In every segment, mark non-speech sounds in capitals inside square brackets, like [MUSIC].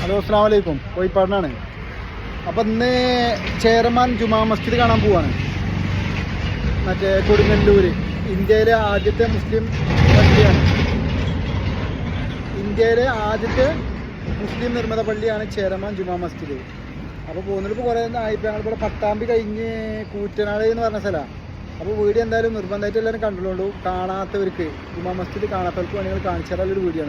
Hello അസ്സാം വലൈക്കും കോഴിപ്പാടിനാണ്. അപ്പം ഇന്ന് ചെയർമാൻ ജുമാ മസ്ജിദ് കാണാൻ പോവാണ്. മറ്റേ കൊടുങ്ങല്ലൂര്. ഇന്ത്യയിലെ ആദ്യത്തെ മുസ്ലിം പള്ളിയാണ്. ഇന്ത്യയിലെ ആദ്യത്തെ മുസ്ലിം നിർമ്മിത പള്ളിയാണ് ചേരമാൻ ജുമാ മസ്ജിദ്. അപ്പോൾ പോകുന്നതിപ്പോൾ കുറേ ആയിപ്പോൾ ഞങ്ങളിവിടെ പട്ടാമ്പി കഴിഞ്ഞ് കൂറ്റനാട് എന്ന് പറഞ്ഞ സ്ഥലമാണ് അപ്പോൾ വീഡിയോ എന്തായാലും നിർബന്ധമായിട്ട് എല്ലാവരും കണ്ടുള്ളൂ കാണാത്തവർക്ക് ജുമാ മസ്ജിദ് കാണാത്തവർക്ക് വേണമെങ്കിൽ കാണിച്ചു ഒരു വീഡിയോ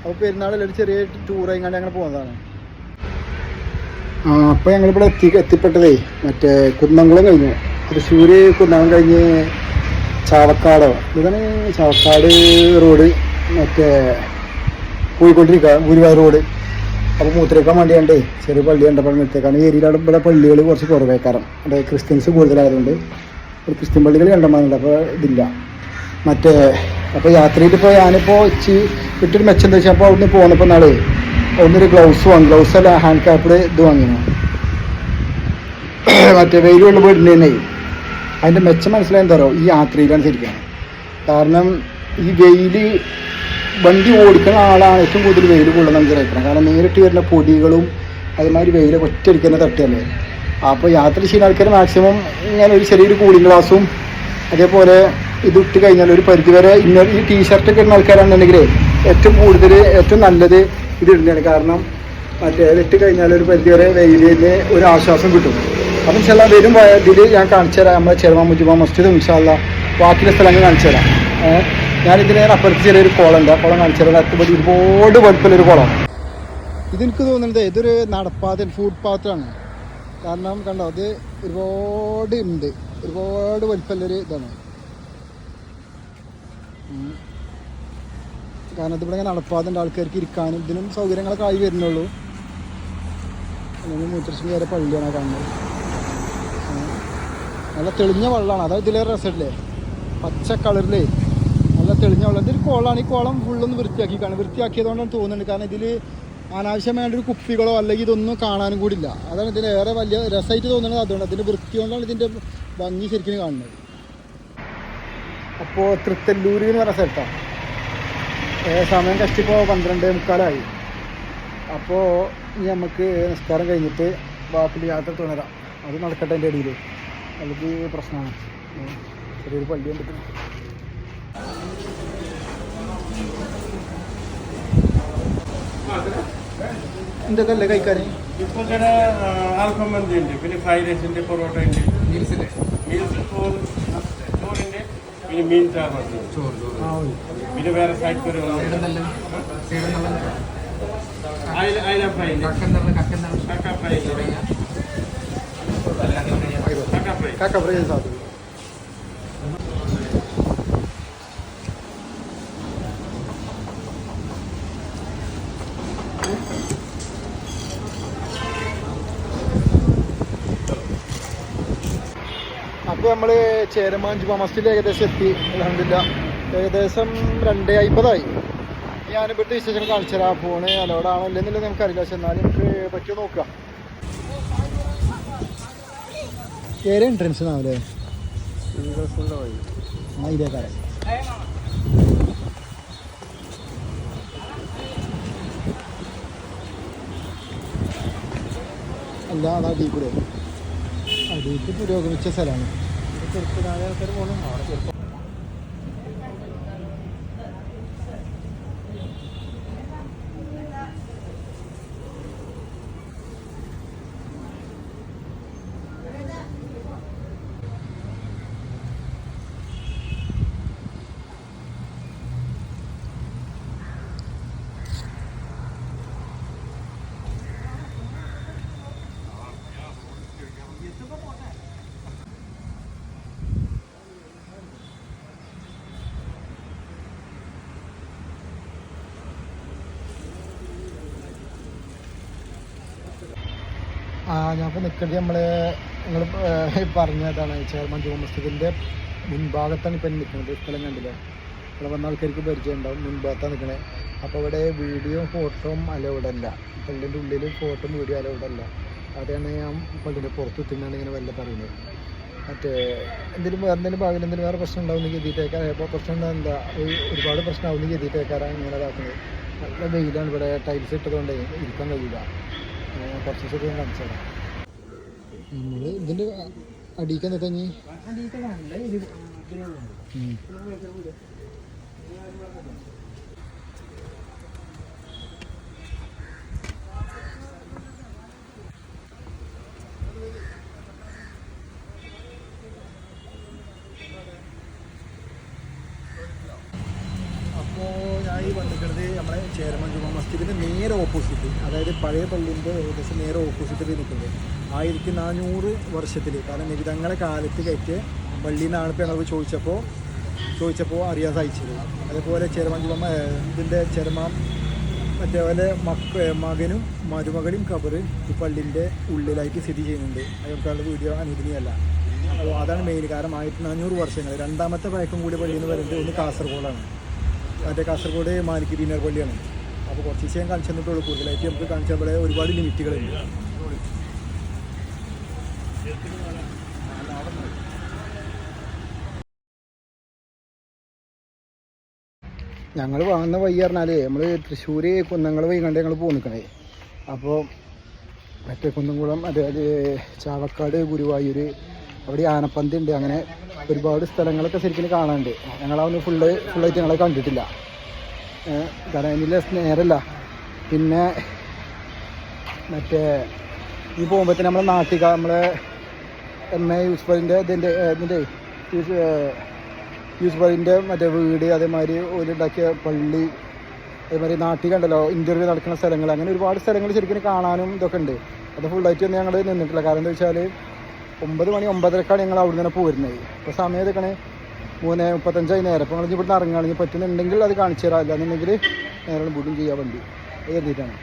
അപ്പോൾ പെരുന്നാളിൽ ഒരു ചെറിയ ടൂർ കഴിഞ്ഞാൽ ഞങ്ങൾ പോകുന്നതാണ് അപ്പോൾ ഞങ്ങളിവിടെ എത്തി എത്തിപ്പെട്ടതേ മറ്റേ കുന്നംകുളം കഴിഞ്ഞു. തൃശ്ശൂർ കുന്നംകുളം കഴിഞ്ഞ് ചാവക്കാടോ ഇതാണ് ചാവക്കാട് റോഡ് മറ്റേ പോയിക്കൊണ്ടിരിക്കുക ഗുരുവായൂർ റോഡ്. അപ്പോൾ മൂത്രയ്ക്കാൻ വേണ്ടിയാണ്ടേ ചെറിയ പള്ളി കണ്ടപ്പോൾ നിർത്തേക്കാണ് ഈ ഏരിയയിലാണ് ഇവിടെ പള്ളികൾ കുറച്ച് കുറവേക്കാരം അവിടെ ക്രിസ്ത്യൻസ് കൂടുതലായതുകൊണ്ട്. ക്രിസ്ത്യൻ പള്ളികൾ കണ്ടമാനുണ്ട് അപ്പോൾ ഇതില്ല. മറ്റേ അപ്പോൾ യാത്രയിൽ ഇപ്പോൾ ഞാനിപ്പോൾ ഇച്ചി വിട്ടൊരു മെച്ചം എന്താ വെച്ചാൽ അപ്പോൾ അവിടുന്ന് പോകുന്നപ്പോൾ നാളെ ഒന്നൊരു ഗ്ലൗസ് വാങ്ങി ഗ്ലൗസ് അല്ല ഹാൻഡ് ക്യാപ്പിഡ് ഇത് വാങ്ങിനു [COUGHS] മറ്റേ വെയിൽ കൊണ്ട് തന്നെ അതിന്റെ മെച്ചം മനസ്സിലായി തരോ ഈ യാത്രയിലാണ് ശരിക്കും. കാരണം ഈ വെയിൽ വണ്ടി ഓടിക്കുന്ന ആളാണ് ഏറ്റവും കൂടുതൽ വെയിൽ കൊള്ളുന്ന നമുക്ക് കഴിക്കണം കാരണം നേരിട്ട് വരുന്ന പൊടികളും അതേമാതിരി വെയിൽ ഒറ്റയടിക്കുന്ന തട്ടല്ലേ അപ്പോൾ യാത്ര ചെയ്യുന്ന ആൾക്കാർ മാക്സിമം ഇങ്ങനെ ഒരു ചെറിയൊരു കൂളിംഗ് ഗ്ലാസും അതേപോലെ ഇത് ഇട്ട് കഴിഞ്ഞാൽ ഒരു പരിധി വരെ ഇന്നർ ഈ ടീഷർട്ട് ഒക്കെ ഇടുന്ന ആൾക്കാരാണെന്നുണ്ടെങ്കിൽ ഏറ്റവും കൂടുതൽ ഏറ്റവും നല്ലത് ഇത് ഇടുന്നതാണ്. കാരണം മറ്റേ ഇട്ട് കഴിഞ്ഞാൽ ഒരു പരിധി വരെ വെയിലിന് ഒരു ആശ്വാസം കിട്ടും. അപ്പം ചില വരും ഇതിൽ ഞാൻ കാണിച്ചു തരാം. നമ്മളെ ചെറുമാ മുജുമ മസ്ജിദ് ഇൻഷാല്ല ബാക്കിയുള്ള സ്ഥലങ്ങൾ കാണിച്ചു തരാം. ഞാനിതിനെ അപ്പുറത്ത് ചെറിയൊരു കുളമുണ്ട് ആ കുളം കാണിച്ചു തരാം. അത്തുപടി ഒരുപാട് വലുപ്പമുള്ളൊരു കുളം ഇതെനിക്ക് തോന്നുന്നത് ഇതൊരു നടപ്പാത ഫുഡ് പാത്താണ് കാരണം കണ്ടോ അത് ഒരുപാട് ഉണ്ട്. ഒരുപാട് വലിപ്പമുള്ളൊരു ഇതാണ്. കാരണം ഇതിവിടെ ഇങ്ങനെ നടപ്പാതുണ്ട് ആൾക്കാർക്ക് ഇരിക്കാനും ഇതിനും സൗകര്യങ്ങളൊക്കെ ആയി വരുന്നുള്ളൂ. അല്ലെങ്കിൽ മൂത്രശ്ശേരി വരെ പള്ളിയാണ് കാണുന്നത്. നല്ല തെളിഞ്ഞ വെള്ളമാണ്. അതായത് ഇതിലെ രസമില്ലേ പച്ച കളറിലേ നല്ല തെളിഞ്ഞ വെള്ളം. ഇതൊരു കുളമാണ്. ഈ കുളം ഫുള്ളൊന്ന് വൃത്തിയാക്കി കാണും വൃത്തിയാക്കിയതുകൊണ്ടാണ് തോന്നുന്നുണ്ട് കാരണം ഇതിൽ അനാവശ്യമായിട്ട് ഒരു കുപ്പികളോ അല്ലെങ്കിൽ ഇതൊന്നും കാണാനും കൂടില്ല. അതാണ് ഇതിന് ഏറെ വലിയ രസമായിട്ട് തോന്നുന്നത്. അതുകൊണ്ട് അതിന്റെ വൃത്തി കൊണ്ടാണ് ഇതിന്റെ ഭംഗി ശരിക്കും കാണുന്നത്. അപ്പോൾ തൃത്തല്ലൂർ എന്ന് പറഞ്ഞ സ്ഥലത്താണ് സമയം കഷ്ടിപ്പോൾ പന്ത്രണ്ട് മുക്കാലായി. അപ്പോൾ ഇനി നമുക്ക് നിസ്കാരം കഴിഞ്ഞിട്ട് ബാപ്പിൽ യാത്ര തുടരാം. അത് നടക്കട്ടെ എന്റെ ഇടയിൽ അല്ലെങ്കിൽ പ്രശ്നമാണ് ചെറിയൊരു പള്ളി കണ്ടിട്ട്. എന്തൊക്കെ അല്ലേ കഴിക്കാൻ ഇപ്പോൾ ആൽഫം മന്തി ഉണ്ട് പിന്നെ ഫ്രൈഡ് റൈസ് ഉണ്ട് പൊറോട്ട ഉണ്ട്. പിന്നെ മീൻ ചാറ് ഓ പിന്നെ വേറെ സൈഡ് കറികളുണ്ട് അയില അയില ഫ്രൈ. കക്ക ഫ്രൈ. കക്ക ഫ്രൈ. കക്ക ഫ്രൈ സാധനം നമ്മൾ ചേരമാൻ ജുമാ മസ്ജിദിൽ ഏകദേശം എത്തി. അലഹമില്ല ഏകദേശം രണ്ടേ അമ്പതായി ഞാൻ ഇവിടുത്തെ വിശേഷം കാണിച്ചു തരാം ഫോണ് അലോടാണോ നമുക്ക് നമുക്കറിയില്ല. പക്ഷെ എന്നാലും നമുക്ക് പറ്റുമോ നോക്കാം. ഏറെ എൻട്രൻസ് ആവല്ലേ ആ അല്ല അത് കൂടെ അടിക്ക് പുരോഗമിച്ച സ്ഥലമാണ്. ചെറുപ്പനായ ആൾക്കാർ പോകണം അവിടെ ചെറുപ്പം ആ ഇപ്പോൾ നിൽക്കേണ്ടത് നമ്മൾ നിങ്ങൾ പറഞ്ഞതാണ് ചെയർമാൻ ജുമാ മസ്ജിദിന്റെ മുൻഭാഗത്താണ് ഇപ്പം നിൽക്കുന്നത്. സ്ഥലം കണ്ടില്ലേ? ഇവിടെ വന്ന ആൾക്കാർക്ക് പരിചയം ഉണ്ടാവും. മുൻഭാഗത്താണ് നിൽക്കണത് അപ്പോൾ ഇവിടെ വീഡിയോ ഫോട്ടോയും അലൗഡ് അല്ല പള്ളിന്റെ ഉള്ളിൽ ഫോട്ടോയും വീഡിയോ അലൗഡ് അല്ല അതാണ് ഞാൻ പള്ളിന്റെ പുറത്ത് എത്തുന്നതാണ് ഇങ്ങനെ വല്ല പറയുന്നത്. മറ്റേ എന്തെങ്കിലും വേറെ എന്തെങ്കിലും ഭാഗത്തിൽ എന്തെങ്കിലും വേറെ പ്രശ്നം ഉണ്ടാവുമെന്ന് കരുതിയിട്ടേക്കാരം ഇപ്പോൾ പ്രശ്നം എന്താ ഒരു- ഒരുപാട് പ്രശ്നം ആവുമെന്ന് കരുതിയിട്ടേക്കാരാണ് ഇങ്ങനെ ഇതാക്കുന്നത്. നല്ല വെയിലാണ് ഇവിടെ ടൈൽസ് ഇട്ടതുകൊണ്ട് ഇരിക്കാൻ കഴിയില്ല. കുറച്ച് ദിവസം കാണിച്ചു തരാം നമ്മൾ ഇതിന്റെ അടിയിക്കാൻ എന്താ ഇനി ഉം. അപ്പോൾ ഞാൻ ഈ വന്നിട്ടുള്ളത് നമ്മളെ ചേരമൻ മസ്ജിദിന്റെ നേരെ ഓപ്പോസിറ്റ് അതായത് പഴയ പള്ളിന്റെ ഏകദേശം നേരെ ഓപ്പോസിറ്റിൽ നിൽക്കുന്നത് ആയിരത്തി നാനൂറ് വർഷത്തിൽ കാരണം നിബിതങ്ങളെ കാലത്ത് കയറ്റിയ പള്ളിയിൽ നിന്നാണ് ഇപ്പോൾ ഞങ്ങൾ ചോദിച്ചപ്പോൾ ചോദിച്ചപ്പോൾ അറിയാൻ സാധിച്ചത്. അതേപോലെ ചെറുമഞ്ചുമ ഇതിന്റെ ചെറുമാം മറ്റേപോലെ മക്ക മകനും മരുമകളും കബർ ഈ പള്ളിന്റെ ഉള്ളിലായിട്ട് സ്ഥിതി ചെയ്യുന്നുണ്ട്. അയാൾക്കുള്ള വീഡിയോ അനുദിനിയല്ല. അപ്പോൾ അതാണ് മെയിൻ കാരണം ആയിരത്തി നാനൂറ് വർഷങ്ങൾ രണ്ടാമത്തെ പഴക്കം കൂടി പള്ളി എന്ന് പറയുന്നത് ഒന്ന് കാസർഗോഡാണ്. മറ്റേ കാസർഗോഡ് മാലിക്കിരിനർ പള്ളിയാണ്. അപ്പോൾ കുറച്ച് ഞാൻ കാണിച്ചു കൂടുതലായിട്ട് നമുക്ക് കാണിച്ചാൽ ഇവിടെ ഒരുപാട് ലിമിറ്റുകളുണ്ട് ഞങ്ങൾ വാങ്ങുന്ന വഴി പറഞ്ഞാൽ നമ്മൾ തൃശ്ശൂർ കുന്നങ്ങൾ വഴി കണ്ട് ഞങ്ങൾ പോകും നിൽക്കണേ അപ്പോൾ മറ്റേ കുന്നംകുളം അതായത് ചാവക്കാട് ഗുരുവായൂർ അവിടെ ആനപ്പന്തി ഉണ്ട്. അങ്ങനെ ഒരുപാട് സ്ഥലങ്ങളൊക്കെ ശരിക്കും കാണാനുണ്ട്. ഞങ്ങളതൊന്നും ഫുള്ള് ഫുള്ളായിട്ട് ഞങ്ങളെ കണ്ടിട്ടില്ല. അതിന്റെ നേരല്ല പിന്നെ മറ്റേ ഈ പോകുമ്പോൾ തന്നെ നമ്മളെ നാട്ടിക നമ്മളെ എം എ യൂസ്ഫറിന്റെ ഇതിന്റെ ഇതിന്റെ യൂസ് യൂസ്ഫലിന്റെ മറ്റേ വീട് അതേമാതിരി ഒരുണ്ടാക്കിയ പള്ളി അതേമാതിരി നാട്ടിൽ കണ്ടല്ലോ ഇന്റർവ്യൂ നടക്കുന്ന സ്ഥലങ്ങൾ അങ്ങനെ ഒരുപാട് സ്ഥലങ്ങൾ ശരിക്കും കാണാനും ഇതൊക്കെ ഉണ്ട്. അത് ഫുള്ളായിട്ട് ഒന്നും ഞങ്ങൾ നിന്നിട്ടില്ല. കാരണം എന്താ വെച്ചാൽ ഒമ്പത് മണി ഒമ്പതരക്കാണ് ഞങ്ങൾ അവിടെ നിന്ന് പോയിരുന്നത് ഇപ്പോൾ സമയം ഇതൊക്കെ മൂന്ന് മുപ്പത്തഞ്ചായി നേരം. അപ്പോൾ നിങ്ങൾ ഇവിടുന്ന് ഇറങ്ങുകയാണെങ്കിൽ പറ്റുന്നുണ്ടെങ്കിൽ അത് കാണിച്ചു തരാം. അല്ലാന്നുണ്ടെങ്കിൽ നേരെ ബുക്കിംഗ് ചെയ്യാൻ വണ്ടി. അത് കരുതിയിട്ടാണ്.